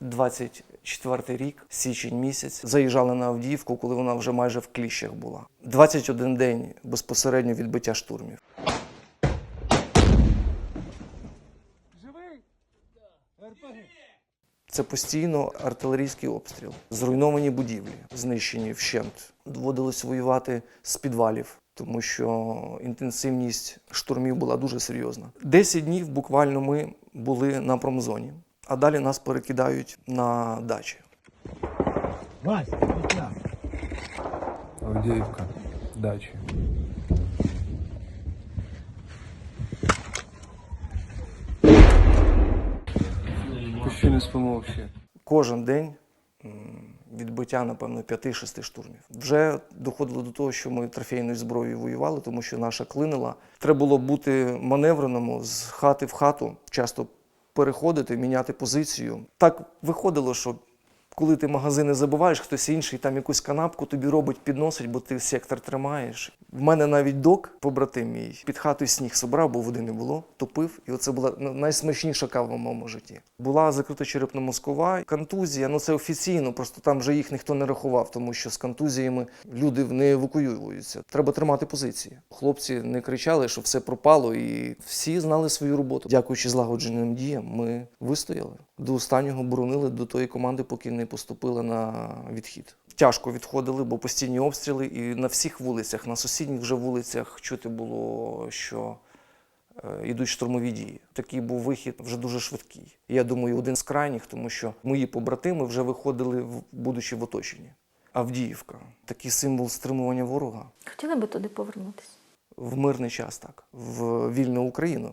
24 рік, січень місяць, заїжджали на Авдіївку, коли вона вже майже в кліщах була. 21 день безпосередньо відбиття штурмів. Живий? Це постійно артилерійський обстріл, зруйновані будівлі, знищені вщент. Доводилось воювати з підвалів, тому що інтенсивність штурмів була дуже серйозна. Десять днів буквально ми були на промзоні, а далі нас перекидають на дачі. Вась. Авдіївка, дачі. Ще не спимо взагалі. Кожен день відбиття, напевно, 5-6 штурмів. Вже доходило до того, що ми трофейною зброєю воювали, тому що наша клинила. Треба було бути маневреному з хати в хату, часто переходити, міняти позицію. Так виходило, що коли ти магазини забуваєш, хтось інший там якусь канапку тобі робить, підносить, бо ти сектор тримаєш. В мене навіть док, побратим мій, під хатою сніг собрав, бо води не було, топив. І оце була найсмачніша кава в моєму житті. Була закрита черепно-мозкова, контузія, ну це офіційно, просто там вже їх ніхто не рахував, тому що з контузіями люди не евакуюються. Треба тримати позиції. Хлопці не кричали, що все пропало, і всі знали свою роботу. Дякуючи злагодженим діям, ми вистояли. До останнього боронили до тої команди, поки не поступили на відхід. Тяжко відходили, бо постійні обстріли, і на всіх вулицях, на сусідніх вже вулицях чути було, що е, йдуть штурмові дії. Такий був вихід вже дуже швидкий. Я думаю, один з крайніх, тому що мої побратими вже виходили, будучи в оточенні. Авдіївка такий символ стримування ворога Хотіли би туди повернутися? в мирний час, так, в вільну Україну.